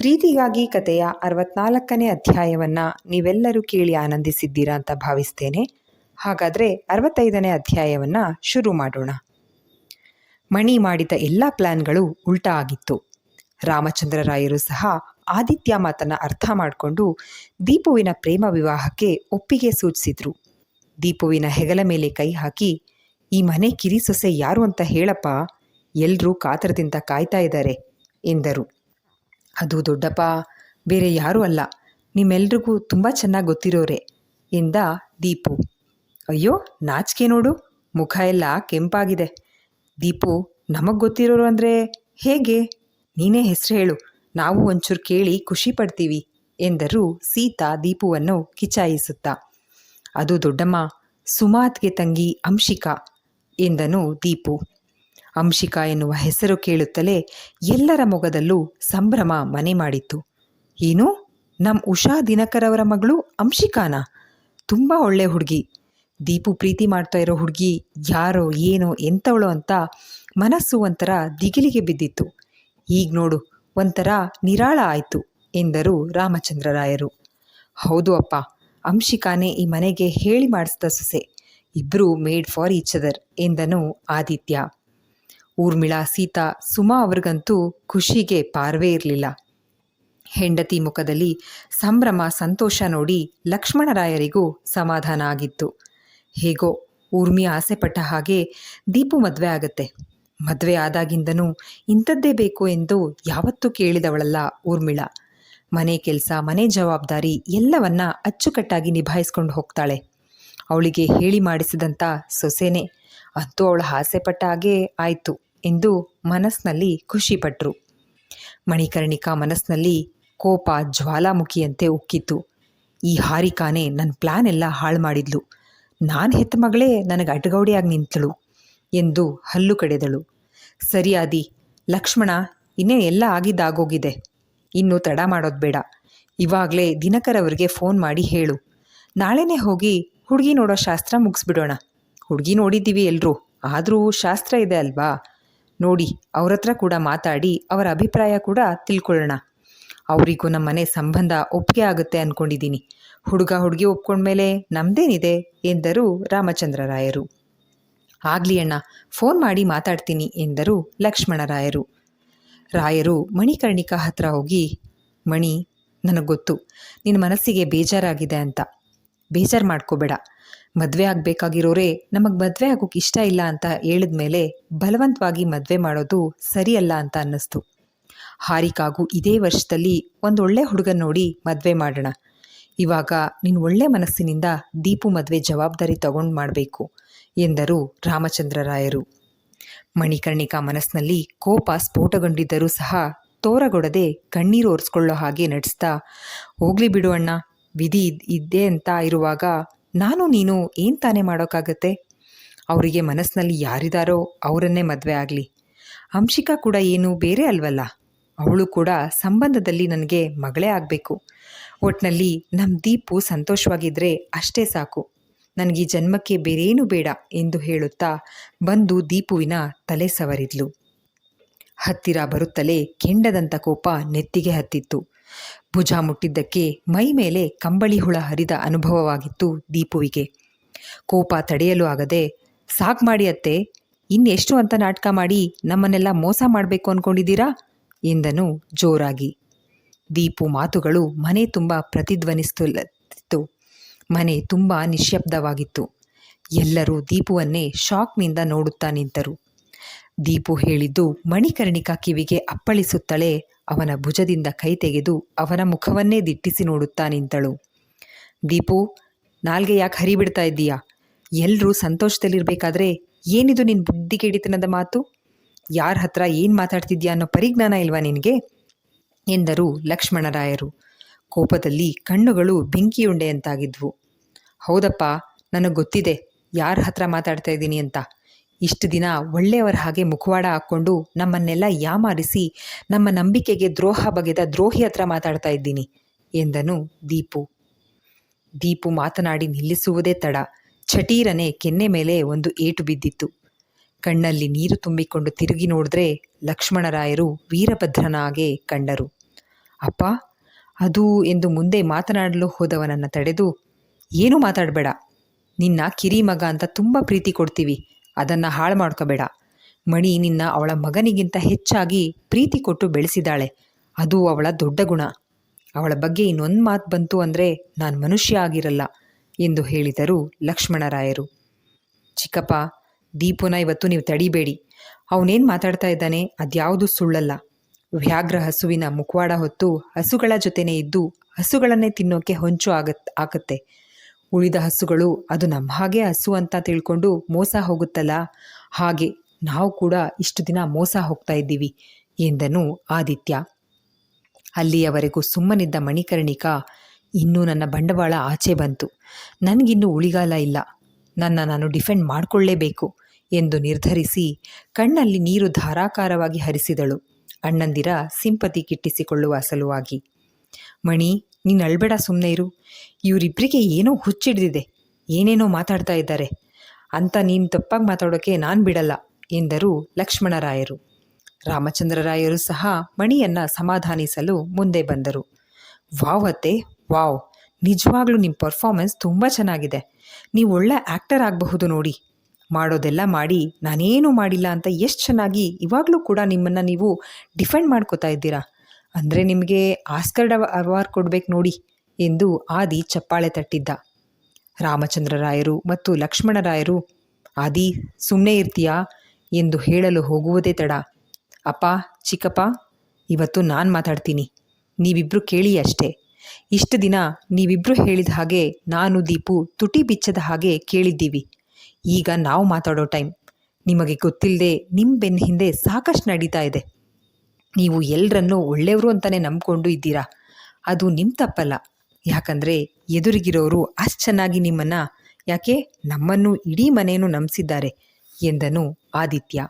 ಪ್ರೀತಿಗಾಗಿ ಕಥೆಯ ಅರವತ್ನಾಲ್ಕನೇ ಅಧ್ಯಾಯವನ್ನು ನೀವೆಲ್ಲರೂ ಕೇಳಿ ಆನಂದಿಸಿದ್ದೀರಾ ಅಂತ ಭಾವಿಸ್ತೇನೆ. ಹಾಗಾದರೆ ಅರವತ್ತೈದನೇ ಅಧ್ಯಾಯವನ್ನು ಶುರು ಮಾಡೋಣ. ಮಣಿ ಮಾಡಿದ ಎಲ್ಲ ಪ್ಲ್ಯಾನ್ಗಳು ಉಲ್ಟಾ ಆಗಿತ್ತು. ರಾಮಚಂದ್ರರಾಯರು ಸಹ ಆದಿತ್ಯ ಮಾತನ್ನು ಅರ್ಥ ಮಾಡಿಕೊಂಡು ದೀಪುವಿನ ಪ್ರೇಮ ವಿವಾಹಕ್ಕೆ ಒಪ್ಪಿಗೆ ಸೂಚಿಸಿದ್ರು. ದೀಪುವಿನ ಹೆಗಲ ಮೇಲೆ ಕೈ ಹಾಕಿ, ಈ ಮನೆ ಕಿರಿ ಸೊಸೆ ಯಾರು ಅಂತ ಹೇಳಪ್ಪ ಎಲ್ಲರೂ ಕಾತರದಿಂದ ಕಾಯ್ತಾ ಇದ್ದಾರೆ, ಎಂದರು. ಅದು ದೊಡ್ಡಪ್ಪ, ಬೇರೆ ಯಾರೂ ಅಲ್ಲ. ನಿಮ್ಮೆಲ್ರಿಗೂ ತುಂಬ ಚೆನ್ನಾಗಿ ಗೊತ್ತಿರೋರೆ ಎಂದ ದೀಪು. ಅಯ್ಯೋ, ನಾಚಿಕೆ ನೋಡು. ಮುಖ ಎಲ್ಲ ಕೆಂಪಾಗಿದೆ. ದೀಪು, ನಮಗೆ ಗೊತ್ತಿರೋರು ಅಂದರೆ ಹೇಗೆ? ನೀನೇ ಹೆಸರು ಹೇಳು. ನಾವು ಒಂಚೂರು ಕೇಳಿ ಖುಷಿ ಪಡ್ತೀವಿ ಎಂದರು ಸೀತಾ ದೀಪುವನ್ನು ಕಿಚಾಯಿಸುತ್ತಾ ಅದು ದೊಡ್ಡಮ್ಮ, ಸುಮಾತ್ಗೆ ತಂಗಿ ಅಂಶಿಕಾ ಎಂದನು ದೀಪು. ಅಂಶಿಕಾ ಎನ್ನುವ ಹೆಸರು ಕೇಳುತ್ತಲೇ ಎಲ್ಲರ ಮೊಗದಲ್ಲೂ ಸಂಭ್ರಮ ಮನೆ ಮಾಡಿತ್ತು. ಏನು? ನಮ್ಮ ಉಷಾ ದಿನಕರವರ ಮಗಳು ಅಂಶಿಕಾನ? ತುಂಬ ಒಳ್ಳೆ ಹುಡುಗಿ. ದೀಪು ಪ್ರೀತಿ ಮಾಡ್ತಾ ಇರೋ ಹುಡುಗಿ ಯಾರೋ ಏನೋ ಎಂಥವಳು ಅಂತ ಮನಸ್ಸು ಒಂಥರ ದಿಗಿಲಿಗೆ ಬಿದ್ದಿತ್ತು. ಈಗ ನೋಡು, ಒಂಥರ ನಿರಾಳ ಆಯಿತು ಎಂದರು ರಾಮಚಂದ್ರರಾಯರು. ಹೌದು ಅಪ್ಪ, ಅಂಶಿಕಾನೇ ಈ ಮನೆಗೆ ಹೇಳಿ ಮಾಡಿಸಿದ ಸೊಸೆ. ಇಬ್ಬರೂ ಮೇಡ್ ಫಾರ್ ಈಚ್ ಅದರ್ ಎಂದನು ಆದಿತ್ಯ. ಊರ್ಮಿಳಾ ಸೀತಾ ಸುಮಾ ಅವ್ರಿಗಂತೂ ಖುಷಿಗೆ ಪಾರ್ವೇ ಇರಲಿಲ್ಲ. ಹೆಂಡತಿ ಮುಖದಲ್ಲಿ ಸಂಭ್ರಮ, ಸಂತೋಷ ನೋಡಿ ಲಕ್ಷ್ಮಣರಾಯರಿಗೂ ಸಮಾಧಾನ ಆಗಿತ್ತು. ಹೇಗೋ ಊರ್ಮಿ ಆಸೆಪಟ್ಟ ಹಾಗೆ ದೀಪು ಮದುವೆ ಆಗತ್ತೆ. ಮದುವೆ ಆದಾಗಿಂದನೂ ಇಂಥದ್ದೇ ಬೇಕು ಎಂದು ಯಾವತ್ತೂ ಕೇಳಿದವಳಲ್ಲ ಊರ್ಮಿಳಾ. ಮನೆ ಕೆಲಸ, ಮನೆ ಜವಾಬ್ದಾರಿ ಎಲ್ಲವನ್ನ ಅಚ್ಚುಕಟ್ಟಾಗಿ ನಿಭಾಯಿಸ್ಕೊಂಡು ಹೋಗ್ತಾಳೆ. ಅವಳಿಗೆ ಹೇಳಿ ಮಾಡಿಸಿದಂಥ ಸೊಸೆನೇ ಅಂತೂ ಅವಳು ಆಸೆಪಟ್ಟ ಹಾಗೆ ಆಯಿತು ಎಂದು ಮನಸ್ಸಿನಲ್ಲಿ ಖುಷಿಪಟ್ಟರು ಮಣಿಕರ್ಣಿಕಾ ಮನಸ್ಸಿನಲ್ಲಿ ಕೋಪ ಜ್ವಾಲಾಮುಖಿಯಂತೆ ಉಕ್ಕಿತು ಈ ಹಾರಿಕಾನೆ ನನ್ನ ಪ್ಲ್ಯಾನ್ ಎಲ್ಲ ಹಾಳು ಮಾಡಿದ್ಲು. ನಾನು ಹೆತ್ತ ಮಗಳೇ ನನಗೆ ಅಡ್ಗೌಡಿಯಾಗಿ ನಿಂತಳು ಎಂದು ಹಲ್ಲು ಕಡೆದಳು. ಸರಿಯಾದಿ ಲಕ್ಷ್ಮಣ, ಇನ್ನೇ ಎಲ್ಲ ಆಗಿದ್ದಾಗೋಗಿದೆ. ಇನ್ನು ತಡ ಮಾಡೋದು ಬೇಡ. ಇವಾಗಲೇ ದಿನಕರವರಿಗೆ ಫೋನ್ ಮಾಡಿ ಹೇಳು. ನಾಳೆನೇ ಹೋಗಿ ಹುಡುಗಿ ನೋಡೋ ಶಾಸ್ತ್ರ ಮುಗಿಸ್ಬಿಡೋಣ. ಹುಡುಗಿ ನೋಡಿದ್ದೀವಿ ಎಲ್ಲರೂ ಆದರೂ ಶಾಸ್ತ್ರ ಇದೆ ಅಲ್ವಾ? ನೋಡಿ ಅವ್ರ ಹತ್ರ ಕೂಡ ಮಾತಾಡಿ, ಅವರ ಅಭಿಪ್ರಾಯ ಕೂಡ ತಿಳ್ಕೊಳ್ಳೋಣ. ಅವರಿಗೂ ನಮ್ಮ ಮನೆ ಸಂಬಂಧ ಒಪ್ಪಿಗೆ ಆಗುತ್ತೆ ಅಂದ್ಕೊಂಡಿದ್ದೀನಿ ಹುಡುಗ ಹುಡುಗಿ ಒಪ್ಕೊಂಡ್ಮೇಲೆ ನಮ್ದೇನಿದೆ? ಎಂದರು ರಾಮಚಂದ್ರರಾಯರು. ಆಗಲಿ ಅಣ್ಣ, ಫೋನ್ ಮಾಡಿ ಮಾತಾಡ್ತೀನಿ, ಎಂದರು ಲಕ್ಷ್ಮಣರಾಯರು. ರಾಯರು ಮಣಿಕರ್ಣಿಕಾ ಹತ್ರ ಹೋಗಿ, ಮಣಿ, ನನಗೆ ಗೊತ್ತು. ನಿನ್ನ ಮನಸ್ಸಿಗೆ ಬೇಜಾರಾಗಿದೆ ಅಂತ. ಬೇಜಾರು ಮಾಡ್ಕೋಬೇಡ. ಮದುವೆ ಆಗಬೇಕಾಗಿರೋರೇ ನಮಗೆ ಮದುವೆ ಆಗೋಕೆ ಇಷ್ಟ ಇಲ್ಲ ಅಂತ ಹೇಳಿದ ಮೇಲೆ ಬಲವಂತವಾಗಿ ಮದುವೆ ಮಾಡೋದು ಸರಿಯಲ್ಲ ಅಂತ ಅನ್ನಿಸ್ತು. ಹಾರಿಕಾಗೂ ಇದೇ ವರ್ಷದಲ್ಲಿ ಒಂದು ಒಳ್ಳೆ ಹುಡುಗನ ನೋಡಿ ಮದುವೆ ಮಾಡೋಣ. ಇವಾಗ ನಿನ್ನ ಒಳ್ಳೆ ಮನಸ್ಸಿನಿಂದ ದೀಪು ಮದುವೆ ಜವಾಬ್ದಾರಿ ತಗೊಂಡು ಮಾಡಬೇಕು, ಎಂದರು ರಾಮಚಂದ್ರರಾಯರು ಮಣಿಕರ್ಣಿಕಾ ಮನಸ್ಸಿನಲ್ಲಿ ಕೋಪ ಸ್ಫೋಟಗೊಂಡಿದ್ದರೂ ಸಹ ತೋರಗೊಡದೆ ಕಣ್ಣೀರು ಒರೆಸ್ಕೊಳ್ಳೋ ಹಾಗೆ ನಡೆಸ್ತಾ, ಹೋಗ್ಲಿ ಬಿಡು ಅಣ್ಣ, ವಿಧಿ ಇದ್ದೇ ಅಂತ ಇರುವಾಗ ನಾನು ನೀನು ಏನು ತಾನೇ ಮಾಡೋಕ್ಕಾಗತ್ತೆ? ಅವರಿಗೆ ಮನಸ್ಸಿನಲ್ಲಿ ಯಾರಿದಾರೋ ಅವರನ್ನೇ ಮದುವೆ ಆಗಲಿ. ಅಂಶಿಕಾ ಕೂಡ ಏನು ಬೇರೆ ಅಲ್ವಲ್ಲ. ಅವಳು ಕೂಡ ಸಂಬಂಧದಲ್ಲಿ ನನಗೆ ಮಗಳೇ ಆಗಬೇಕು. ಒಟ್ನಲ್ಲಿ ನಮ್ಮ ದೀಪು ಸಂತೋಷವಾಗಿದ್ದರೆ ಅಷ್ಟೇ ಸಾಕು. ನನಗೆ ಜನ್ಮಕ್ಕೆ ಬೇರೇನೂ ಬೇಡ ಎಂದು ಹೇಳುತ್ತಾ ಬಂದು ದೀಪುವಿನ ತಲೆ ಸವರಿದ್ಲು. ಹತ್ತಿರ ಬರುತ್ತಲೇ ಕೆಂಡದಂಥ ಕೋಪ ನೆತ್ತಿಗೆ ಹತ್ತಿತ್ತು. ಭುಜ ಮುಟ್ಟಿದ್ದಕ್ಕೆ ಮೈ ಮೇಲೆ ಕಂಬಳಿ ಹುಳ ಹರಿದ ಅನುಭವವಾಗಿತ್ತು ದೀಪುವಿಗೆ. ಕೋಪ ತಡೆಯಲು ಆಗದೆ, ಸಾಕ್ ಮಾಡಿ ಅತ್ತೆ, ಇನ್ನೆಷ್ಟು ಅಂತ ನಾಟಕ ಮಾಡಿ ನಮ್ಮನ್ನೆಲ್ಲ ಮೋಸ ಮಾಡಬೇಕು ಅಂದ್ಕೊಂಡಿದ್ದೀರಾ ಎಂದನು ಜೋರಾಗಿ. ದೀಪು ಮಾತುಗಳು ಮನೆ ತುಂಬ ಪ್ರತಿಧ್ವನಿಸುತ್ತಿತ್ತು. ಮನೆ ತುಂಬ ನಿಶ್ಯಬ್ದವಾಗಿತ್ತು. ಎಲ್ಲರೂ ದೀಪುವನ್ನೇ ಶಾಕ್ನಿಂದ ನೋಡುತ್ತಾ ನಿಂತರು. ದೀಪು ಹೇಳಿದ್ದು ಮಣಿಕರ್ಣಿಕಾ ಕಿವಿಗೆ ಅಪ್ಪಳಿಸುತ್ತಲೇ ಅವನ ಭುಜದಿಂದ ಕೈ ತೆಗೆದು ಅವನ ಮುಖವನ್ನೇ ದಿಟ್ಟಿಸಿ ನೋಡುತ್ತಾ ನಿಂತಳು. ದೀಪು, ನಾಲ್ಗೆ ಯಾಕೆ ಹರಿಬಿಡ್ತಾ ಇದ್ದೀಯಾ? ಎಲ್ಲರೂ ಸಂತೋಷದಲ್ಲಿರಬೇಕಾದ್ರೆ ಏನಿದು ನಿನ್ನ ಬುದ್ಧಿ ಕೇಡಿತನದ ಮಾತು? ಯಾರ ಹತ್ರ ಏನು ಮಾತಾಡ್ತಿದ್ಯಾ ಅನ್ನೋ ಪರಿಜ್ಞಾನ ಇಲ್ವಾ ನಿನಗೆ? ಎಂದರು ಲಕ್ಷ್ಮಣರಾಯರು. ಕೋಪದಲ್ಲಿ ಕಣ್ಣುಗಳು ಬೆಂಕಿಯುಂಡೆಯಂತಾಗಿದ್ವು ಹೌದಪ್ಪ, ನನಗೆ ಗೊತ್ತಿದೆ ಯಾರ ಹತ್ರ ಮಾತಾಡ್ತಾ ಇದ್ದೀನಿ ಅಂತ. ಇಷ್ಟು ದಿನ ಒಳ್ಳೆಯವರ ಹಾಗೆ ಮುಖವಾಡ ಹಾಕ್ಕೊಂಡು ನಮ್ಮನ್ನೆಲ್ಲ ಯಾಮಾರಿಸಿ ನಮ್ಮ ನಂಬಿಕೆಗೆ ದ್ರೋಹ ಬಗೆದ ದ್ರೋಹಿ ಹತ್ರ ಮಾತಾಡ್ತಾ ಇದ್ದೀನಿ, ಎಂದನು ದೀಪು. ದೀಪು ಮಾತನಾಡಿ ನಿಲ್ಲಿಸುವುದೇ ತಡ. ಚಟೀರನೆ ಕೆನ್ನೆ ಮೇಲೆ ಒಂದು ಏಟು ಬಿದ್ದಿತ್ತು. ಕಣ್ಣಲ್ಲಿ ನೀರು ತುಂಬಿಕೊಂಡು ತಿರುಗಿ ನೋಡಿದ್ರೆ ಲಕ್ಷ್ಮಣರಾಯರು ವೀರಭದ್ರನಾಗೆ ಕಂಡರು. ಅಪ್ಪ, ಅದು ಎಂದು ಮುಂದೆ ಮಾತನಾಡಲು ಹೋದವನನ್ನು ತಡೆದು ಏನೂ ಮಾತಾಡಬೇಡ. ನಿನ್ನ ಕಿರಿ ಮಗ ಅಂತ ತುಂಬ ಪ್ರೀತಿ ಕೊಡ್ತೀವಿ. ಅದನ್ನು ಹಾಳು ಮಾಡ್ಕೋಬೇಡ. ಮಣಿ ನಿನ್ನ ಅವಳ ಮಗನಿಗಿಂತ ಹೆಚ್ಚಾಗಿ ಪ್ರೀತಿ ಕೊಟ್ಟು ಬೆಳೆಸಿದಾಳೆ. ಅದು ಅವಳ ದೊಡ್ಡ ಗುಣ. ಅವಳ ಬಗ್ಗೆ ಇನ್ನೊಂದು ಮಾತು ಬಂತು ಅಂದರೆ ನಾನು ಮನುಷ್ಯ ಆಗಿರಲ್ಲ ಎಂದು ಹೇಳಿದರು ಲಕ್ಷ್ಮಣರಾಯರು. ಚಿಕ್ಕಪ್ಪ, ದೀಪುನ ಇವತ್ತು ನೀವು ತಡಿಬೇಡಿ. ಅವನೇನು ಮಾತಾಡ್ತಾ ಇದ್ದಾನೆ ಅದ್ಯಾವುದು ಸುಳ್ಳಲ್ಲ. ವ್ಯಾಘ್ರ ಹಸುವಿನ ಮುಖವಾಡ ಹೊತ್ತು ಹಸುಗಳ ಜೊತೆನೇ ಇದ್ದು ಹಸುಗಳನ್ನೇ ತಿನ್ನೋಕೆ ಹೊಂಚು ಆಗತ್ ಆಕತ್ತೆ. ಉಳಿದ ಹಸುಗಳು ಅದು ನಮ್ಮ ಹಾಗೆ ಹಸು ಅಂತ ತಿಳ್ಕೊಂಡು ಮೋಸ ಹೋಗುತ್ತಲ್ಲ? ಹಾಗೆ ನಾವು ಕೂಡ ಇಷ್ಟು ದಿನ ಮೋಸ ಹೋಗ್ತಾ ಇದ್ದೀವಿ ಎಂದನು ಆದಿತ್ಯ. ಅಲ್ಲಿಯವರೆಗೂ ಸುಮ್ಮನಿದ್ದ ಮಣಿಕರ್ಣಿಕಾ ಇನ್ನೂ ನನ್ನ ಬಂಡವಾಳ ಆಚೆ ಬಂತು. ನನಗಿನ್ನೂ ಉಳಿಗಾಲ ಇಲ್ಲ. ನನ್ನ ನಾನು ಡಿಫೆಂಡ್ ಮಾಡಿಕೊಳ್ಳೇಬೇಕು ಎಂದು ನಿರ್ಧರಿಸಿ ಕಣ್ಣಲ್ಲಿ ನೀರು ಧಾರಾಕಾರವಾಗಿ ಹರಿಸಿದಳು. ಅಣ್ಣಂದಿರ ಸಿಂಪತಿ ಕಿಟ್ಟಿಸಿಕೊಳ್ಳುವ ಸಲುವಾಗಿ ಮಣಿ ನೀನು ಅಳ್ಬೇಡ ಸುಮ್ಮನೆ ಇರು. ಇವರಿಬ್ಬರಿಗೆ ಏನೋ ಹುಚ್ಚಿಡ್ದಿದೆ. ಏನೇನೋ ಮಾತಾಡ್ತಾ ಇದ್ದಾರೆ. ಅಂತ ನೀನು ತಪ್ಪಾಗಿ ಮಾತಾಡೋಕ್ಕೆ ನಾನು ಬಿಡಲ್ಲ ಎಂದರು ಲಕ್ಷ್ಮಣರಾಯರು. ರಾಮಚಂದ್ರರಾಯರು ಸಹ ಮಣಿಯನ್ನು ಸಮಾಧಾನಿಸಲು ಮುಂದೆ ಬಂದರು. ವಾವ್ ಅತ್ತೆ, ವಾವ್. ನಿಜವಾಗ್ಲೂ ನಿಮ್ಮ ಪರ್ಫಾರ್ಮೆನ್ಸ್ ತುಂಬ ಚೆನ್ನಾಗಿದೆ. ನೀವು ಒಳ್ಳೆ ಆ್ಯಕ್ಟರ್ ಆಗಬಹುದು ನೋಡಿ. ಮಾಡೋದೆಲ್ಲ ಮಾಡಿ ನಾನೇನು ಮಾಡಿಲ್ಲ ಅಂತ ಎಷ್ಟು ಚೆನ್ನಾಗಿ ಇವಾಗಲೂ ಕೂಡ ನಿಮ್ಮನ್ನು ನೀವು ಡಿಫೆಂಡ್ ಮಾಡ್ಕೋತಾ ಇದ್ದೀರಾ? ಅಂದರೆ ನಿಮಗೆ ಆಸ್ಕರ್ಡ್ ಅವಾರ್ ಅವಾರ್ಡ್ ಕೊಡ್ಬೇಕು ನೋಡಿ ಎಂದು ಆದಿ ಚಪ್ಪಾಳೆ ತಟ್ಟಿದ್ದ. ರಾಮಚಂದ್ರರಾಯರು ಮತ್ತು ಲಕ್ಷ್ಮಣರಾಯರು ಆದಿ ಸುಮ್ಮನೆ ಇರ್ತೀಯಾ? ಎಂದು ಹೇಳಲು ಹೋಗುವುದೇ ತಡ. ಅಪ್ಪ, ಚಿಕ್ಕಪ್ಪ, ಇವತ್ತು ನಾನು ಮಾತಾಡ್ತೀನಿ. ನೀವಿಬ್ಬರು ಕೇಳಿ ಅಷ್ಟೇ. ಇಷ್ಟು ದಿನ ನೀವಿಬ್ಬರು ಹೇಳಿದ ಹಾಗೆ ನಾನು ದೀಪು ತುಟಿ ಬಿಚ್ಚದ ಹಾಗೆ ಕೇಳಿದ್ದೀವಿ. ಈಗ ನಾವು ಮಾತಾಡೋ ಟೈಮ್. ನಿಮಗೆ ಗೊತ್ತಿಲ್ಲದೆ ನಿಮ್ಮ ಬೆನ್ನ ಹಿಂದೆ ಸಾಕಷ್ಟು ನಡೀತಾ ಇದೆ. ನೀವು ಎಲ್ಲರನ್ನೂ ಒಳ್ಳೆಯವರು ಅಂತಲೇ ನಂಬಿಕೊಂಡು ಇದ್ದೀರಾ? ಅದು ನಿಮ್ಮ ತಪ್ಪಲ್ಲ. ಯಾಕಂದರೆ ಎದುರಿಗಿರೋರು ಅಷ್ಟು ಚೆನ್ನಾಗಿ ನಿಮ್ಮನ್ನು, ಯಾಕೆ ನಮ್ಮನ್ನು ಇಡೀ ಮನೆಯನ್ನು ನಂಬಿಸಿದ್ದಾರೆ ಎಂದನು ಆದಿತ್ಯ.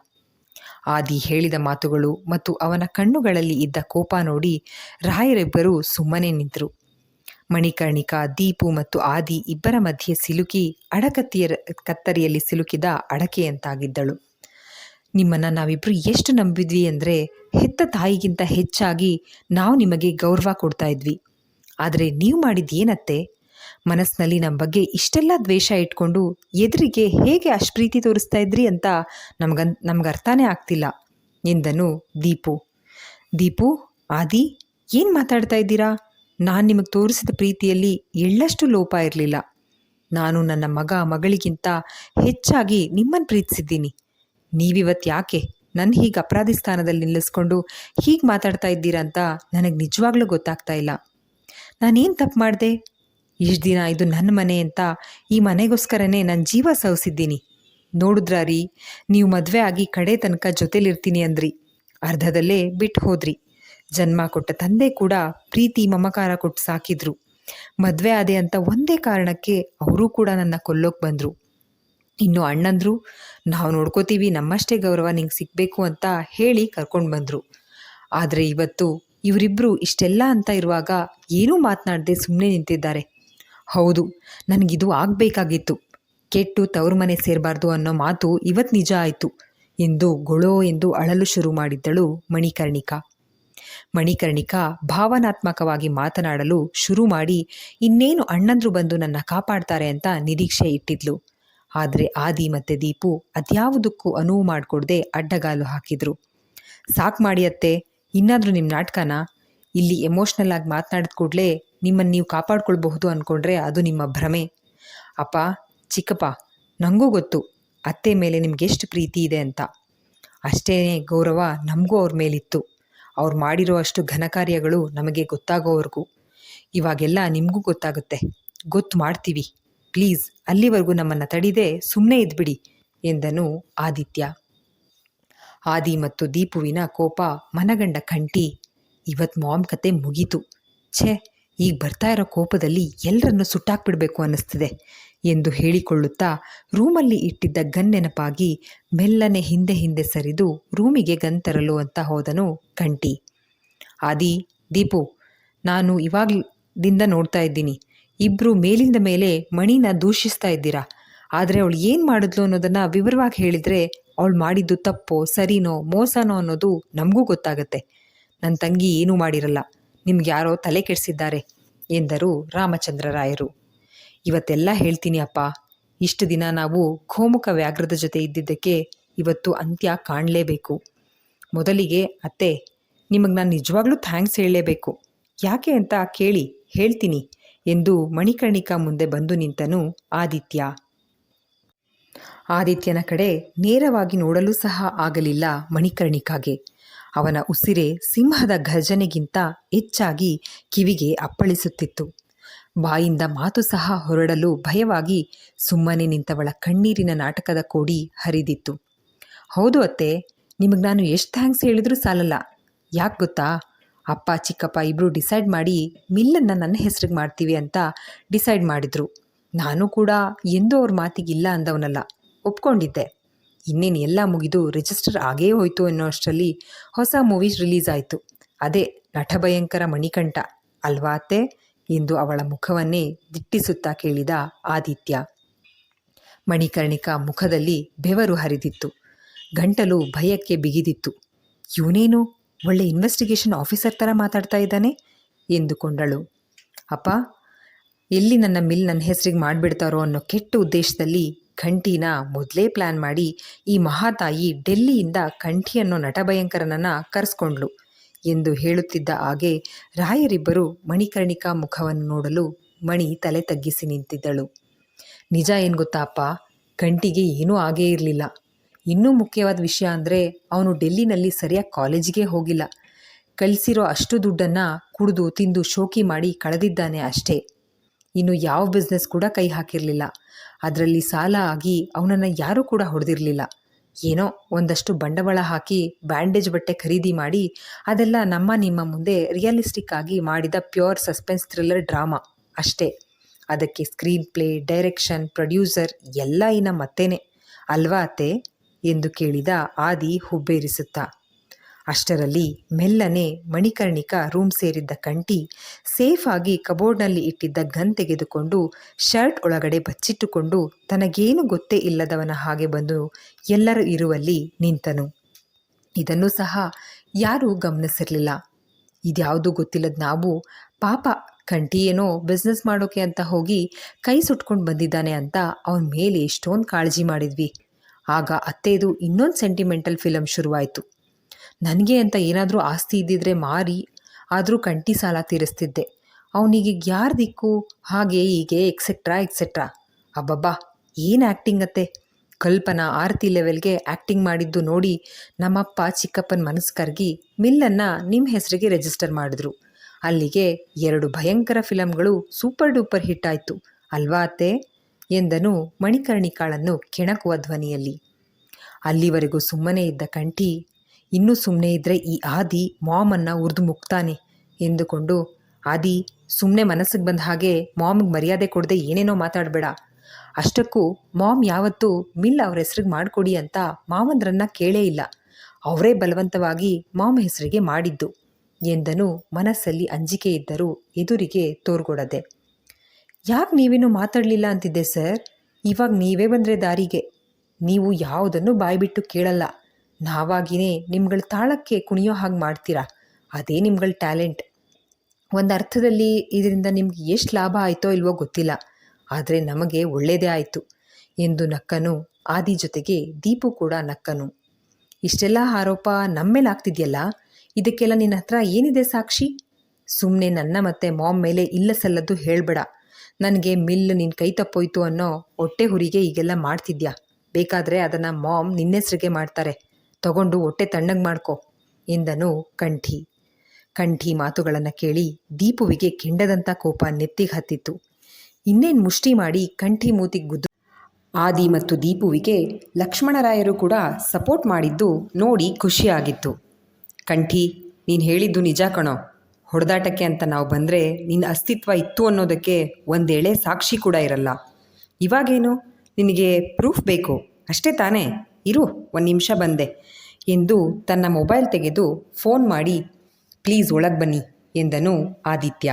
ಆದಿ ಹೇಳಿದ ಮಾತುಗಳು ಮತ್ತು ಅವನ ಕಣ್ಣುಗಳಲ್ಲಿ ಇದ್ದ ಕೋಪ ನೋಡಿ ರಾಯರಿಬ್ಬರು ಸುಮ್ಮನೆ ನಿಂತರು. ಮಣಿಕರ್ಣಿಕಾ, ದೀಪು ಮತ್ತು ಆದಿ ಇಬ್ಬರ ಮಧ್ಯೆ ಸಿಲುಕಿ ಅಡಕತ್ತಿಯ ಕತ್ತರಿಯಲ್ಲಿ ಸಿಲುಕಿದ ಅಡಕೆಯಂತಾಗಿದ್ದಳು ನಿಮ್ಮನ್ನು ನಾವಿಬ್ಬರು ಎಷ್ಟು ನಂಬಿದ್ವಿ ಅಂದರೆ ಹೆತ್ತ ತಾಯಿಗಿಂತ ಹೆಚ್ಚಾಗಿ ನಾವು ನಿಮಗೆ ಗೌರವ ಕೊಡ್ತಾ ಇದ್ವಿ. ಆದರೆ ನೀವು ಮಾಡಿದ್ದು ಏನತ್ತೆ? ಮನಸ್ಸಿನಲ್ಲಿ ನಮ್ಮ ಬಗ್ಗೆ ಇಷ್ಟೆಲ್ಲ ದ್ವೇಷ ಇಟ್ಕೊಂಡು ಎದುರಿಗೆ ಹೇಗೆ ಅಷ್ಟು ಪ್ರೀತಿ ತೋರಿಸ್ತಾ ಇದ್ರಿ ಅಂತ ನಮ್ಗನ್ ನಮ್ಗೆ ಅರ್ಥನೇ ಆಗ್ತಿಲ್ಲ. ಎಂದನು ದೀಪು. ದೀಪು, ಆದಿ, ಏನು ಮಾತಾಡ್ತಾ ಇದ್ದೀರಾ? ನಾನು ನಿಮಗೆ ತೋರಿಸಿದ ಪ್ರೀತಿಯಲ್ಲಿ ಎಳ್ಳಷ್ಟು ಲೋಪ ಇರಲಿಲ್ಲ. ನಾನು ನನ್ನ ಮಗ, ಮಗಳಿಗಿಂತ ಹೆಚ್ಚಾಗಿ ನಿಮ್ಮನ್ನು ಪ್ರೀತಿಸಿದ್ದೀನಿ. ನೀವಿವತ್ತು ಯಾಕೆ? ನನ್ನ ಹೀಗೆ ಅಪರಾಧಿ ಸ್ಥಾನದಲ್ಲಿ ನಿಲ್ಲಿಸ್ಕೊಂಡು ಹೀಗೆ ಮಾತಾಡ್ತಾ ಇದ್ದೀರಾ ಅಂತ ನನಗೆ ನಿಜವಾಗ್ಲೂ ಗೊತ್ತಾಗ್ತಾ ಇಲ್ಲ. ನಾನೇನು ತಪ್ಪು ಮಾಡಿದೆ? ಇಷ್ಟು ದಿನ ಇದು ನನ್ನ ಮನೆ ಅಂತ ಈ ಮನೆಗೋಸ್ಕರನೇ ನನ್ನ ಜೀವ ಸವಿಸಿದ್ದೀನಿ. ನೋಡಿದ್ರಾ ರೀ ನೀವು ಮದುವೆ ಆಗಿ ಕಡೆ ತನಕ ಜೊತೆಲಿರ್ತೀನಿ ಅಂದ್ರಿ. ಅರ್ಧದಲ್ಲೇ ಬಿಟ್ಟು ಹೋದ್ರಿ. ಜನ್ಮ ಕೊಟ್ಟ ತಂದೆ ಕೂಡ ಪ್ರೀತಿ ಮಮಕಾರ ಕೊಟ್ಟು ಸಾಕಿದ್ರು. ಮದುವೆ ಆದೆ ಅಂತ ಒಂದೇ ಕಾರಣಕ್ಕೆ ಅವರೂ ಕೂಡ ನನ್ನ ಕೊಲ್ಲೋಕೆ ಬಂದರು. ಇನ್ನು ಅಣ್ಣಂದ್ರು. ನಾವು ನೋಡ್ಕೋತೀವಿ, ನಮ್ಮಷ್ಟೇ ಗೌರವ ನಿಂಗೆ ಸಿಗಬೇಕು ಅಂತ ಹೇಳಿ ಕರ್ಕೊಂಡು ಬಂದರು. ಆದರೆ ಇವತ್ತು ಇವರಿಬ್ಬರು ಇಷ್ಟೆಲ್ಲ ಅಂತ ಇರುವಾಗ ಏನೂ ಮಾತನಾಡದೆ ಸುಮ್ಮನೆ ನಿಂತಿದ್ದಾರೆ. ಹೌದು, ನನಗಿದು ಆಗಬೇಕಾಗಿತ್ತು. ಕೆಟ್ಟು ತವ್ರ ಮನೆ ಸೇರಬಾರ್ದು ಅನ್ನೋ ಮಾತು ಇವತ್ತು ನಿಜ ಆಯಿತು. ಎಂದು ಗೊಳೋ ಎಂದು ಅಳಲು ಶುರು ಮಾಡಿದ್ದಳು ಮಣಿಕರ್ಣಿಕಾ. ಮಣಿಕರ್ಣಿಕಾ ಭಾವನಾತ್ಮಕವಾಗಿ ಮಾತನಾಡಲು ಶುರು ಮಾಡಿ ಇನ್ನೇನು ಅಣ್ಣಂದ್ರು ಬಂದು ನನ್ನ ಕಾಪಾಡ್ತಾರೆ ಅಂತ ನಿರೀಕ್ಷೆ ಇಟ್ಟಿದ್ಲು. ಆದರೆ ಆದಿ ಮತ್ತು ದೀಪು ಅದ್ಯಾವುದಕ್ಕೂ ಅನುವು ಮಾಡಿಕೊಡ್ದೆ ಅಡ್ಡಗಾಲು ಹಾಕಿದ್ರು. ಸಾಕು ಮಾಡಿ ಅತ್ತೆ, ಇನ್ನಾದರೂ ನಿಮ್ಮ ನಾಟಕನ? ಇಲ್ಲಿ ಎಮೋಷ್ನಲ್ ಆಗಿ ಮಾತನಾಡಿದ ಕೂಡಲೇ ನಿಮ್ಮನ್ನು ನೀವು ಕಾಪಾಡ್ಕೊಳ್ಬಹುದು ಅಂದ್ಕೊಂಡ್ರೆ ಅದು ನಿಮ್ಮ ಭ್ರಮೆ. ಅಪ್ಪ, ಚಿಕ್ಕಪ್ಪ ನನಗೂ ಗೊತ್ತು, ಅತ್ತೆ ಮೇಲೆ ನಿಮ್ಗೆ ಎಷ್ಟು ಪ್ರೀತಿ ಇದೆ ಅಂತ. ಅಷ್ಟೇ ಗೌರವ ನಮಗೂ ಅವ್ರ ಮೇಲಿತ್ತು. ಅವ್ರು ಮಾಡಿರೋ ಅಷ್ಟು ಘನಕಾರ್ಯಗಳು ನಮಗೆ ಗೊತ್ತಾಗೋವರೆಗೂ. ಇವಾಗೆಲ್ಲ ನಿಮಗೂ ಗೊತ್ತಾಗುತ್ತೆ. ಗೊತ್ತು ಮಾಡ್ತೀವಿ. ಪ್ಲೀಸ್ ಅಲ್ಲಿವರೆಗೂ ನಮ್ಮನ್ನು ತಡಿದೆ ಸುಮ್ಮನೆ ಇದ್ಬಿಡಿ ಎಂದನು ಆದಿತ್ಯ. ಆದಿ ಮತ್ತು ದೀಪುವಿನ ಕೋಪ ಮನಗಂಡ ಕಂಟಿ ಇವತ್ತು ಮಾಮ್ ಕತೆ ಮುಗೀತು. ಛೇ, ಈಗ ಬರ್ತಾ ಇರೋ ಕೋಪದಲ್ಲಿ ಎಲ್ಲರನ್ನು ಸುಟ್ಟಾಕ್ಬಿಡ್ಬೇಕು ಅನ್ನಿಸ್ತಿದೆ ಎಂದು ಹೇಳಿಕೊಳ್ಳುತ್ತಾ ರೂಮಲ್ಲಿ ಇಟ್ಟಿದ್ದ ಗನ್ ನೆನಪಾಗಿ ಮೆಲ್ಲನೆ ಹಿಂದೆ ಹಿಂದೆ ಸರಿದು ರೂಮಿಗೆ ಗನ್ ತರಲು ಅಂತ ಹೋದನು ಕಂಟಿ ಆದಿ, ದೀಪು, ನಾನು ಇವಾಗಲಿಂದ ನೋಡ್ತಾ ಇದ್ದೀನಿ. ಇಬ್ಬರು ಮೇಲಿಂದ ಮೇಲೆ ಮಣಿನ ದೂಷಿಸ್ತಾ ಇದ್ದೀರಾ? ಆದರೆ ಅವಳು ಏನು ಮಾಡಿದ್ಲು ಅನ್ನೋದನ್ನು ವಿವರವಾಗಿ ಹೇಳಿದರೆ ಅವಳು ಮಾಡಿದ್ದು ತಪ್ಪೋ, ಸರಿನೋ, ಮೋಸನೋ ಅನ್ನೋದು ನಮಗೂ ಗೊತ್ತಾಗತ್ತೆ. ನನ್ನ ತಂಗಿ ಏನೂ ಮಾಡಿರಲ್ಲ. ನಿಮ್ಗೆ ಯಾರೋ ತಲೆ ಕೆಡಿಸಿದ್ದಾರೆ ಎಂದರು ರಾಮಚಂದ್ರರಾಯರು ಇವತ್ತೆಲ್ಲ ಹೇಳ್ತೀನಿ ಅಪ್ಪ. ಇಷ್ಟು ದಿನ ನಾವು ಗೋಮುಖ ವ್ಯಾಘ್ರದ ಜೊತೆ ಇದ್ದಿದ್ದಕ್ಕೆ ಇವತ್ತು ಅಂತ್ಯ ಕಾಣಲೇಬೇಕು. ಮೊದಲಿಗೆ, ಅತ್ತೆ, ನಿಮಗೆ ನಾನು ನಿಜವಾಗ್ಲೂ ಥ್ಯಾಂಕ್ಸ್ ಹೇಳಲೇಬೇಕು. ಯಾಕೆ ಅಂತ ಕೇಳಿ ಹೇಳ್ತೀನಿ. ಎಂದು ಮಣಿಕರ್ಣಿಕಾ ಮುಂದೆ ಬಂದು ನಿಂತನು ಆದಿತ್ಯ. ಆದಿತ್ಯನ ಕಡೆ ನೇರವಾಗಿ ನೋಡಲು ಸಹ ಆಗಲಿಲ್ಲ ಮಣಿಕರ್ಣಿಕಾಗೆ. ಅವನ ಉಸಿರೆ ಸಿಂಹದ ಘರ್ಜನೆಗಿಂತ ಹೆಚ್ಚಾಗಿ ಕಿವಿಗೆ ಅಪ್ಪಳಿಸುತ್ತಿತ್ತು. ಬಾಯಿಂದ ಮಾತು ಸಹ ಹೊರಡಲು ಭಯವಾಗಿ ಸುಮ್ಮನೆ ನಿಂತವಳ ಕಣ್ಣೀರಿನ ನಾಟಕದ ಕೋಡಿ ಹರಿದಿತ್ತು. ಹೌದು ಅತ್ತೆ, ನಿಮಗೆ ನಾನು ಎಷ್ಟು ಥ್ಯಾಂಕ್ಸ್ ಹೇಳಿದರೂ ಸಾಲಲ್ಲ. ಯಾಕೆ ಗೊತ್ತಾ? ಅಪ್ಪ, ಚಿಕ್ಕಪ್ಪ ಇಬ್ಬರು ಡಿಸೈಡ್ ಮಾಡಿ ಮಿಲ್ಲನ್ನು ನನ್ನ ಹೆಸರಿಗೆ ಮಾಡ್ತೀವಿ ಅಂತ ಡಿಸೈಡ್ ಮಾಡಿದರು. ನಾನು ಕೂಡ ಎಂದೂ ಅವ್ರ ಮಾತಿಗಿಲ್ಲ ಅಂದವನಲ್ಲ. ಒಪ್ಕೊಂಡಿದ್ದೆ. ಇನ್ನೇನು ಎಲ್ಲ ಮುಗಿದು ರಿಜಿಸ್ಟರ್ ಆಗೇ ಹೋಯಿತು ಅನ್ನೋ ಅಷ್ಟರಲ್ಲಿ ಹೊಸ ಮೂವಿ ರಿಲೀಸ್ ಆಯಿತು. ಅದೇ ನಟಭಯಂಕರ ಮಣಿಕಂಠ. ಅಲ್ವಾ ಅತ್ತೆ? ಎಂದು ಅವಳ ಮುಖವನ್ನೇ ದಿಟ್ಟಿಸುತ್ತಾ ಕೇಳಿದ ಆದಿತ್ಯ. ಮಣಿಕರ್ಣಿಕಾ ಮುಖದಲ್ಲಿ ಬೆವರು ಹರಿದಿತ್ತು. ಗಂಟಲು ಭಯಕ್ಕೆ ಬಿಗಿದಿತ್ತು. ಇವನೇನು? ಒಳ್ಳೆ ಇನ್ವೆಸ್ಟಿಗೇಷನ್ ಆಫೀಸರ್ ಥರ ಮಾತಾಡ್ತಾ ಇದ್ದಾನೆ ಎಂದುಕೊಂಡಳು. ಅಪ್ಪ, ಎಲ್ಲಿ ನನ್ನ ಮಿಲ್ ನನ್ನ ಹೆಸರಿಗೆ ಮಾಡಿಬಿಡ್ತಾರೋ ಅನ್ನೋ ಕೆಟ್ಟ ಉದ್ದೇಶದಲ್ಲಿ ಕಂಠಿನ ಮೊದಲೇ ಪ್ಲ್ಯಾನ್ ಮಾಡಿ ಈ ಮಹಾತಾಯಿ ಡೆಲ್ಲಿಯಿಂದ ಕಂಠಿ ಅನ್ನೋ ನಟಭಯಂಕರನನ್ನು ಕರೆಸ್ಕೊಂಡ್ಳು ಎಂದು ಹೇಳುತ್ತಿದ್ದ ಹಾಗೆ ರಾಯರಿಬ್ಬರು ಮಣಿಕರ್ಣಿಕಾ ಮುಖವನ್ನು ನೋಡಲು ಮಣಿ ತಲೆ ತಗ್ಗಿಸಿ ನಿಂತಿದ್ದಳು. ನಿಜ ಏನು ಗೊತ್ತಾ ಅಪ್ಪ ಕಂಠಿಗೆ ಏನೂ ಆಗೇ ಇರಲಿಲ್ಲ. ಇನ್ನೂ ಮುಖ್ಯವಾದ ವಿಷಯ ಅಂದರೆ ಅವನು ಡೆಲ್ಲಿನಲ್ಲಿ ಸರಿಯಾಗಿ ಕಾಲೇಜಿಗೆ ಹೋಗಿಲ್ಲ. ಕಳಿಸಿರೋ ಅಷ್ಟು ದುಡ್ಡನ್ನು ಕುಡಿದು ತಿಂದು ಶೋಕಿ ಮಾಡಿ ಕಳೆದಿದ್ದಾನೆ ಅಷ್ಟೇ. ಇನ್ನು ಯಾವ ಬಿಸ್ನೆಸ್ ಕೂಡ ಕೈ ಹಾಕಿರಲಿಲ್ಲ. ಅದರಲ್ಲಿ ಸಾಲ ಆಗಿ ಅವನನ್ನು ಯಾರೂ ಕೂಡ ಹೊಡೆದಿರಲಿಲ್ಲ. ಏನೋ ಒಂದಷ್ಟು ಬಂಡವಾಳ ಹಾಕಿ ಬ್ಯಾಂಡೇಜ್ ಬಟ್ಟೆ ಖರೀದಿ ಮಾಡಿ ಅದೆಲ್ಲ ನಮ್ಮ ನಿಮ್ಮ ಮುಂದೆ ರಿಯಲಿಸ್ಟಿಕ್ ಆಗಿ ಮಾಡಿದ ಪ್ಯೂರ್ ಸಸ್ಪೆನ್ಸ್ ಥ್ರಿಲ್ಲರ್ ಡ್ರಾಮಾ ಅಷ್ಟೇ. ಅದಕ್ಕೆ ಸ್ಕ್ರೀನ್ ಪ್ಲೇ ಡೈರೆಕ್ಷನ್ ಪ್ರೊಡ್ಯೂಸರ್ ಎಲ್ಲ ಇನ್ನ ಮತ್ತೇನೆ. ಅಲ್ವಾ ಅತ್ತೆ? ಎಂದು ಕೇಳಿದ ಆದಿ ಹುಬ್ಬೇರಿಸುತ್ತಾ. ಅಷ್ಟರಲ್ಲಿ ಮೆಲ್ಲನೆ ಮಣಿಕರ್ಣಿಕ ರೂಮ್ ಸೇರಿದ್ದ ಕಂಟಿ ಸೇಫ್ ಆಗಿ ಕಬೋರ್ಡ್ನಲ್ಲಿ ಇಟ್ಟಿದ್ದ ಗನ್ ತೆಗೆದುಕೊಂಡು ಶರ್ಟ್ ಒಳಗಡೆ ಬಚ್ಚಿಟ್ಟುಕೊಂಡು ತನಗೇನು ಗೊತ್ತೇ ಇಲ್ಲದವನ ಹಾಗೆ ಬಂದು ಎಲ್ಲರೂ ಇರುವಲ್ಲಿ ನಿಂತನು. ಇದನ್ನು ಸಹ ಯಾರೂ ಗಮನಿಸಿರಲಿಲ್ಲ. ಇದ್ಯಾವುದೂ ಗೊತ್ತಿಲ್ಲದ ನಾವು ಪಾಪ ಕಂಟಿ ಏನೋ ಬಿಸ್ನೆಸ್ ಮಾಡೋಕೆ ಅಂತ ಹೋಗಿ ಕೈ ಸುಟ್ಕೊಂಡು ಬಂದಿದ್ದಾನೆ ಅಂತ ಅವನ ಮೇಲೆ ಎಷ್ಟೊಂದು ಕಾಳಜಿ ಮಾಡಿದ್ವಿ. ಆಗ ಅತ್ತೆದು ಇನ್ನೊಂದು ಸೆಂಟಿಮೆಂಟಲ್ ಫಿಲಮ್ ಶುರುವಾಯಿತು. ನನಗೆ ಅಂತ ಏನಾದರೂ ಆಸ್ತಿ ಇದ್ದಿದ್ರೆ ಮಾರಿ, ಆದರೂ ಕಂಟಿ ಸಾಲ ತೀರಿಸ್ತಿದ್ದೆ. ಅವನಿಗೆ ಯಾರು ದಿಕ್ಕು, ಹಾಗೆ ಹೀಗೆ ಎಕ್ಸೆಟ್ರಾ ಎಕ್ಸೆಟ್ರಾ ಅಬ್ಬಬ್ಬಾ, ಏನು ಆ್ಯಕ್ಟಿಂಗ್ ಅತ್ತೆ? ಕಲ್ಪನಾ ಆರತಿ ಲೆವೆಲ್ಗೆ ಆ್ಯಕ್ಟಿಂಗ್ ಮಾಡಿದ್ದು ನೋಡಿ ನಮ್ಮಪ್ಪ ಚಿಕ್ಕಪ್ಪನ ಮನಸ್ಸು ಕರಗಿ ಮಿಲ್ಲನ್ನು ನಿಮ್ಮ ಹೆಸರಿಗೆ ರಿಜಿಸ್ಟರ್ ಮಾಡಿದ್ರು. ಅಲ್ಲಿಗೆ ಎರಡು ಭಯಂಕರ ಫಿಲಮ್ಗಳು ಸೂಪರ್ ಡೂಪರ್ ಹಿಟ್ ಆಯಿತು. ಅಲ್ವಾ ಅತ್ತೆ? ಎಂದನು ಮಣಿಕರ್ಣಿಕಾಳನ್ನು ಕೆಣಕುವ ಧ್ವನಿಯಲ್ಲಿ. ಅಲ್ಲಿವರೆಗೂ ಸುಮ್ಮನೆ ಇದ್ದ ಕಂಠಿ, ಇನ್ನೂ ಸುಮ್ಮನೆ ಇದ್ದರೆ ಈ ಆದಿ ಮಾಮನ್ನು ಉರಿದು ಮುಕ್ತಾನೆ ಎಂದುಕೊಂಡು, ಆದಿ ಸುಮ್ಮನೆ ಮನಸ್ಸಿಗೆ ಬಂದ ಹಾಗೆ ಮಾಮಿಗೆ ಮರ್ಯಾದೆ ಕೊಡದೆ ಏನೇನೋ ಮಾತಾಡಬೇಡ. ಅಷ್ಟಕ್ಕೂ ಮಾಮ್ ಯಾವತ್ತೂ ಮಿಲ್ ಅವ್ರ ಹೆಸ್ರಿಗೆ ಮಾಡಿಕೊಡಿ ಅಂತ ಮಾವಂದ್ರನ್ನ ಕೇಳೇ ಇಲ್ಲ. ಅವರೇ ಬಲವಂತವಾಗಿ ಮಾಮ್ ಹೆಸರಿಗೆ ಮಾಡಿದ್ದು ಎಂದನು ಮನಸ್ಸಲ್ಲಿ ಅಂಜಿಕೆ ಇದ್ದರೂ ಎದುರಿಗೆ ತೋರ್ಗೊಡದೆ. ಯಾಕೆ ನೀವೇನು ಮಾತಾಡಲಿಲ್ಲ ಅಂತಿದ್ದೆ, ಸರ್? ಇವಾಗ ನೀವೇ ಬಂದರೆ ದಾರಿಗೆ. ನೀವು ಯಾವುದನ್ನು ಬಾಯ್ಬಿಟ್ಟು ಕೇಳಲ್ಲ. ನಾವಾಗಿನೇ ನಿಮ್ಗಳ ತಾಳಕ್ಕೆ ಕುಣಿಯೋ ಹಾಗೆ ಮಾಡ್ತೀರಾ? ಅದೇ ನಿಮ್ಗಳ ಟ್ಯಾಲೆಂಟ್. ಒಂದು ಅರ್ಥದಲ್ಲಿ ಇದರಿಂದ ನಿಮ್ಗೆ ಎಷ್ಟು ಲಾಭ ಆಯಿತೋ ಇಲ್ವೋ ಗೊತ್ತಿಲ್ಲ. ಆದರೆ ನಮಗೆ ಒಳ್ಳೆಯದೇ ಆಯಿತು. ಎಂದು ನಕ್ಕನು, ಆದಿ ಜೊತೆಗೆ ದೀಪು ಕೂಡ ನಕ್ಕನು. ಇಷ್ಟೆಲ್ಲ ಆರೋಪ ನಮ್ಮೇಲೆ ಆಗ್ತಿದೆಯಲ್ಲ? ಇದಕ್ಕೆಲ್ಲ ನಿನ್ನ ಹತ್ರ ಏನಿದೆ ಸಾಕ್ಷಿ? ಸುಮ್ಮನೆ ನನ್ನ ಮತ್ತೆ ಮಾಮ್ ಮೇಲೆ ಇಲ್ಲ ಸಲ್ಲದ್ದು ಹೇಳಬೇಡ. ನನಗೆ ಮಿಲ್ ನಿನ್ನ ಕೈ ತಪ್ಪೋಯ್ತು ಅನ್ನೋ ಹೊಟ್ಟೆ ಹುರಿಗೆ ಈಗೆಲ್ಲ ಮಾಡ್ತಿದ್ಯಾ? ಬೇಕಾದರೆ ಅದನ್ನು ಮಾಮ್ ನಿನ್ನೆಸ್ರಿಗೆ ಮಾಡ್ತಾರೆ. ತಗೊಂಡು ಹೊಟ್ಟೆ ತಣ್ಣಗೆ ಮಾಡ್ಕೊ, ಎಂದನು ಕಂಠಿ. ಕಂಠಿ ಮಾತುಗಳನ್ನು ಕೇಳಿ ದೀಪುವಿಗೆ ಕೆಂಡದಂಥ ಕೋಪ ನೆತ್ತಿಗೆ ಹತ್ತಿತ್ತು. ಇನ್ನೇನು ಮುಷ್ಟಿ ಮಾಡಿ ಕಂಠಿ ಮೂತಿಗೆ ಗುದ್ದು ಆದಿ ಮತ್ತು ದೀಪುವಿಗೆ ಲಕ್ಷ್ಮಣರಾಯರು ಕೂಡ ಸಪೋರ್ಟ್ ಮಾಡಿದ್ದು ನೋಡಿ ಖುಷಿಯಾಗಿತ್ತು ಕಂಠಿ, ನೀನು ಹೇಳಿದ್ದು ನಿಜ ಕಣೋ. ಹೊಡೆದಾಟಕ್ಕೆ ಅಂತ ನಾವು ಬಂದರೆ ನಿನ್ನ ಅಸ್ತಿತ್ವ ಇತ್ತು ಅನ್ನೋದಕ್ಕೆ ಒಂದೇಳೆ ಸಾಕ್ಷಿ ಕೂಡ ಇರಲ್ಲ. ಇವಾಗೇನು? ನಿನಗೆ ಪ್ರೂಫ್ ಬೇಕು. ಅಷ್ಟೇ ತಾನೇ? ಇರು, ಒಂದು ನಿಮಿಷ ಬಂದೆ ಎಂದು ತನ್ನ ಮೊಬೈಲ್ ತೆಗೆದು ಫೋನ್ ಮಾಡಿ ಪ್ಲೀಸ್ ಒಳಗೆ ಬನ್ನಿ, ಎಂದನು ಆದಿತ್ಯ.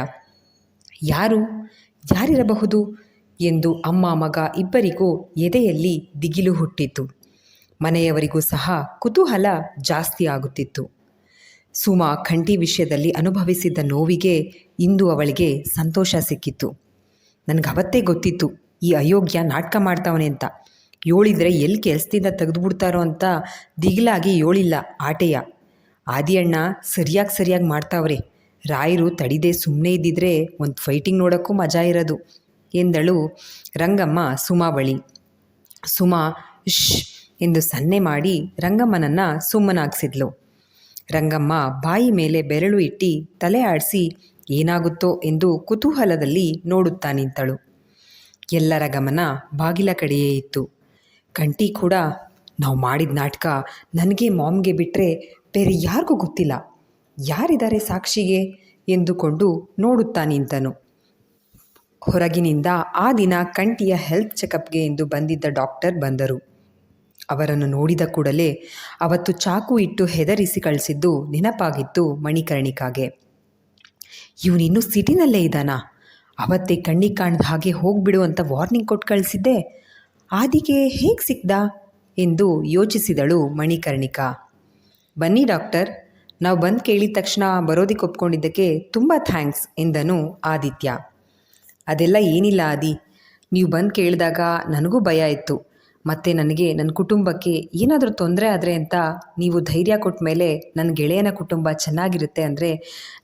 ಯಾರು? ಯಾರಿರಬಹುದು? ಎಂದು ಅಮ್ಮ ಮಗ ಇಬ್ಬರಿಗೂ ಎದೆಯಲ್ಲಿ ದಿಗಿಲು ಹುಟ್ಟಿತು ಮನೆಯವರಿಗೂ ಸಹ ಕುತೂಹಲ ಜಾಸ್ತಿ ಆಗುತ್ತಿತ್ತು. ಸುಮಾ ಖಂಡಿ ವಿಷಯದಲ್ಲಿ ಅನುಭವಿಸಿದ್ದ ನೋವಿಗೆ ಇಂದು ಅವಳಿಗೆ ಸಂತೋಷ ಸಿಕ್ಕಿತ್ತು. ನನಗೆ ಅವತ್ತೇ ಗೊತ್ತಿತ್ತು, ಈ ಅಯೋಗ್ಯ ನಾಟಕ ಮಾಡ್ತಾವನೆ ಅಂತ. ಯೋಳಿದ್ರೆ ಎಲ್ಲಿ ಕೆಲಸದಿಂದ ತೆಗೆದುಬಿಡ್ತಾರೋ ಅಂತ ದಿಗಿಲಾಗಿ ಏಳಿಲ್ಲ ಆಟೆಯ. ಆದಿಯಣ್ಣ ಸರಿಯಾಗಿ ಸರಿಯಾಗಿ ಮಾಡ್ತಾವ್ರೆ. ರಾಯರು ತಡಿದೇ ಸುಮ್ಮನೆ ಇದ್ದಿದ್ರೆ ಒಂದು ಫೈಟಿಂಗ್ ನೋಡೋಕ್ಕೂ ಮಜಾ ಇರೋದು ಎಂದಳು ರಂಗಮ್ಮ ಸುಮಾ ಬಳಿ. ಸುಮಾ ಶ್ ಎಂದು ಸನ್ನೆ ಮಾಡಿ ರಂಗಮ್ಮನನ್ನು ಸುಮ್ಮನಾಗಿಸಿದ್ಲು. ರಂಗಮ್ಮ ಬಾಯಿ ಮೇಲೆ ಬೆರಳು ಇಟ್ಟು ತಲೆ ಆಡಿಸಿ, ಏನಾಗುತ್ತೋ ಎಂದು ಕುತೂಹಲದಲ್ಲಿ ನೋಡುತ್ತಾ ನಿಂತಳು. ಎಲ್ಲರ ಗಮನ ಬಾಗಿಲ ಕಡೆಯೇ ಇತ್ತು. ಕಂಟಿ ಕೂಡ, ನಾವು ಮಾಡಿದ ನಾಟಕ ನನಗೆ ಮಾಮ್ಗೆ ಬಿಟ್ಟರೆ ಬೇರೆ ಯಾರಿಗೂ ಗೊತ್ತಿಲ್ಲ. ಯಾರಿದ್ದಾರೆ ಸಾಕ್ಷಿಗೆ? ಎಂದುಕೊಂಡು ನೋಡುತ್ತಾ ನಿಂತನು. ಹೊರಗಿನಿಂದ ಆ ದಿನ ಕಂಟಿಯ ಹೆಲ್ತ್ ಚೆಕಪ್ಗೆ ಎಂದು ಬಂದಿದ್ದ ಡಾಕ್ಟರ್ ಬಂದರು. ಅವರನ್ನು ನೋಡಿದ ಕೂಡಲೇ ಅವತ್ತು ಚಾಕು ಇಟ್ಟು ಹೆದರಿಸಿ ಕಳಿಸಿದ್ದು ನೆನಪಾಗಿತ್ತು ಮಣಿಕರ್ಣಿಕಾಗೆ. ಇವನಿನ್ನೂ ಸಿಟಿನಲ್ಲೇ ಇದ್ದಾನಾ ಅವತ್ತೇ ಕಣ್ಣಿ ಕಾಣದ ಹಾಗೆ ಹೋಗ್ಬಿಡು ಅಂತ ವಾರ್ನಿಂಗ್ ಕೊಟ್ಟು ಕಳಿಸಿದ್ದೆ. ಆದಿಗೆ ಹೇಗೆ ಸಿಕ್ದ? ಎಂದು ಯೋಚಿಸಿದಳು ಮಣಿಕರ್ಣಿಕಾ. ಬನ್ನಿ ಡಾಕ್ಟರ್, ನಾವು ಬಂದು ಕೇಳಿದ ತಕ್ಷಣ ಬರೋದಕ್ಕೆ ಒಪ್ಕೊಂಡಿದ್ದಕ್ಕೆ ತುಂಬ ಥ್ಯಾಂಕ್ಸ್, ಎಂದನು ಆದಿತ್ಯ. ಅದೆಲ್ಲ ಏನಿಲ್ಲ ಆದಿ. ನೀವು ಬಂದು ಕೇಳಿದಾಗ ನನಗೂ ಭಯ ಇತ್ತು. ಮತ್ತು ನನಗೆ ನನ್ನ ಕುಟುಂಬಕ್ಕೆ ಏನಾದರೂ ತೊಂದರೆ ಆದರೆ ಅಂತ ನೀವು ಧೈರ್ಯ ಕೊಟ್ಟ ಮೇಲೆ ನನ್ನ ಗೆಳೆಯನ ಕುಟುಂಬ ಚೆನ್ನಾಗಿರುತ್ತೆ ಅಂದರೆ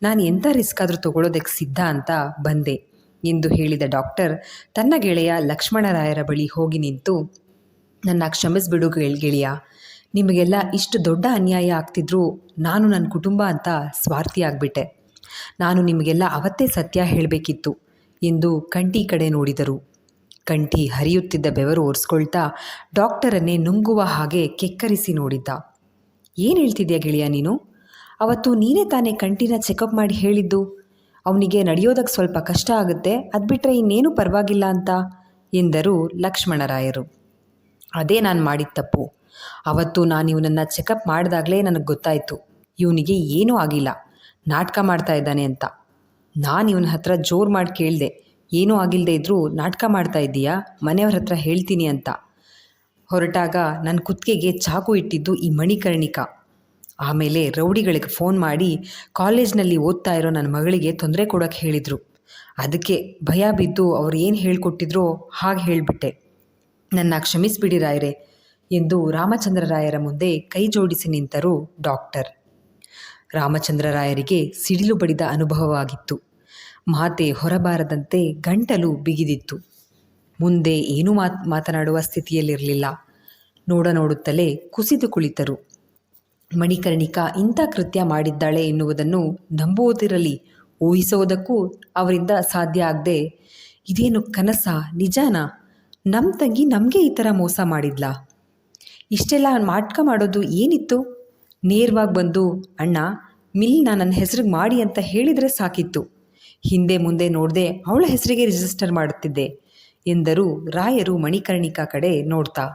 ನಾನು ಎಂಥ ರಿಸ್ಕ್ ಆದರೂ ತಗೊಳ್ಳೋದಕ್ಕೆ ಸಿದ್ಧ ಅಂತ ಬಂದೆ ಎಂದು ಹೇಳಿದ ಡಾಕ್ಟರ್ ತನ್ನ ಗೆಳೆಯ ಲಕ್ಷ್ಮಣರಾಯರ ಬಳಿ ಹೋಗಿ ನಿಂತು ನನ್ನ ಕ್ಷಮಿಸ್ಬಿಡು ಗೆಳ್, ಗೆಳೆಯ. ನಿಮಗೆಲ್ಲ ಇಷ್ಟು ದೊಡ್ಡ ಅನ್ಯಾಯ ಆಗ್ತಿದ್ರೂ ನಾನು ನನ್ನ ಕುಟುಂಬ ಅಂತ ಸ್ವಾರ್ಥಿ ಆಗಿಬಿಟ್ಟೆ. ನಾನು ನಿಮಗೆಲ್ಲ ಅವತ್ತೇ ಸತ್ಯ ಹೇಳಬೇಕಿತ್ತು ಎಂದು ಕಂಠಿ ಕಡೆ ನೋಡಿದರು. ಕಂಠಿ ಹರಿಯುತ್ತಿದ್ದ ಬೆವರು ಒರೆಸ್ಕೊಳ್ತಾ ಡಾಕ್ಟರನ್ನೇ ನುಂಗುವ ಹಾಗೆ ಕೆಕ್ಕರಿಸಿ ನೋಡಿದ್ದ. ಏನು ಹೇಳ್ತಿದ್ಯಾ ಗೆಳೆಯ ನೀನು? ಅವತ್ತು ನೀನೇ ತಾನೇ ಕಂಠಿನ ಚೆಕಪ್ ಮಾಡಿ ಹೇಳಿದ್ದು? ಅವನಿಗೆ ನಡೆಯೋದಕ್ಕೆ ಸ್ವಲ್ಪ ಕಷ್ಟ ಆಗುತ್ತೆ, ಅದು ಬಿಟ್ಟರೆ ಇನ್ನೇನು ಪರವಾಗಿಲ್ಲ ಅಂತ? ಎಂದರು ಲಕ್ಷ್ಮಣರಾಯರು. ಅದೇ ನಾನು ಮಾಡಿದ ತಪ್ಪು. ಅವತ್ತು ನಾನು ಇವನನ್ನು ಚೆಕಪ್ ಮಾಡಿದಾಗಲೇ ನನಗೆ ಗೊತ್ತಾಯಿತು. ಇವನಿಗೆ ಏನೂ ಆಗಿಲ್ಲ. ನಾಟಕ ಮಾಡ್ತಾ ಇದ್ದಾನೆ ಅಂತ. ನಾನು ಇವನ ಹತ್ರ ಜೋರು ಮಾಡಿ ಕೇಳಿದೆ. ಏನೂ ಆಗಿಲ್ಲದೆ ಇದ್ದರೂ ನಾಟಕ ಮಾಡ್ತಾ ಇದ್ದೀಯಾ? ಮನೆಯವ್ರ ಹತ್ರ ಹೇಳ್ತೀನಿ ಅಂತ. ಹೊರಟಾಗ ನನ್ನ ಕುತ್ತಿಗೆಗೆ ಚಾಕು ಇಟ್ಟಿದ್ದು ಈ ಮಣಿಕರ್ಣಿಕಾ. ಆಮೇಲೆ ರೌಡಿಗಳಿಗೆ ಫೋನ್ ಮಾಡಿ ಕಾಲೇಜ್ನಲ್ಲಿ ಓದ್ತಾ ಇರೋ ನನ್ನ ಮಗಳಿಗೆ ತೊಂದರೆ ಕೊಡೋಕ್ಕೆ ಹೇಳಿದರು. ಅದಕ್ಕೆ ಭಯ ಬಿದ್ದು ಅವ್ರು ಏನು ಹೇಳ್ಕೊಟ್ಟಿದ್ರೋ ಹಾಗೆ ಹೇಳಿಬಿಟ್ಟೆ. ನನ್ನ ಕ್ಷಮಿಸಿಬಿಡಿ ರಾಯರೇ ಎಂದು ರಾಮಚಂದ್ರರಾಯರ ಮುಂದೆ ಕೈ ಜೋಡಿಸಿ ನಿಂತರು ಡಾಕ್ಟರ್. ರಾಮಚಂದ್ರರಾಯರಿಗೆ ಸಿಡಿಲು ಬಡಿದ ಅನುಭವವಾಗಿತ್ತು. ಮಾತೆ ಹೊರಬಾರದಂತೆ ಗಂಟಲು ಬಿಗಿದಿತ್ತು. ಮುಂದೆ ಏನೂ ಮಾತ್, ಮಾತನಾಡುವ ಸ್ಥಿತಿಯಲ್ಲಿರಲಿಲ್ಲ. ನೋಡ ನೋಡುತ್ತಲೇ ಕುಸಿದು ಕುಳಿತರು. ಮಣಿಕರ್ಣಿಕಾ ಇಂಥ ಕೃತ್ಯ ಮಾಡಿದ್ದಾಳೆ ಎನ್ನುವುದನ್ನು ನಂಬುವುದಿರಲಿ ಊಹಿಸುವುದಕ್ಕೂ ಅವರಿಂದ ಸಾಧ್ಯ ಆಗದೆ, ಇದೇನು ಕನಸ, ನಿಜಾನ? ನಮ್ಮ ತಂಗಿ ನಮಗೆ ಈ ಥರ ಮೋಸ ಮಾಡಿದ್ಲಾ? ಇಷ್ಟೆಲ್ಲ ಮಾಟ್ಕ ಮಾಡೋದು ಏನಿತ್ತು? ನೇರವಾಗಿ ಬಂದು, ಅಣ್ಣ, ಮಿಲ್ನ ನನ್ನ ಹೆಸರಿಗೆ ಮಾಡಿ ಅಂತ ಹೇಳಿದರೆ ಸಾಕಿತ್ತು. ಹಿಂದೆ ಮುಂದೆ ನೋಡದೆ ಅವಳ ಹೆಸರಿಗೆ ರಿಜಿಸ್ಟರ್ ಮಾಡುತ್ತಿದ್ದೆ ಎಂದರು ರಾಯರು ಮಣಿಕರ್ಣಿಕಾ ಕಡೆ ನೋಡ್ತಾ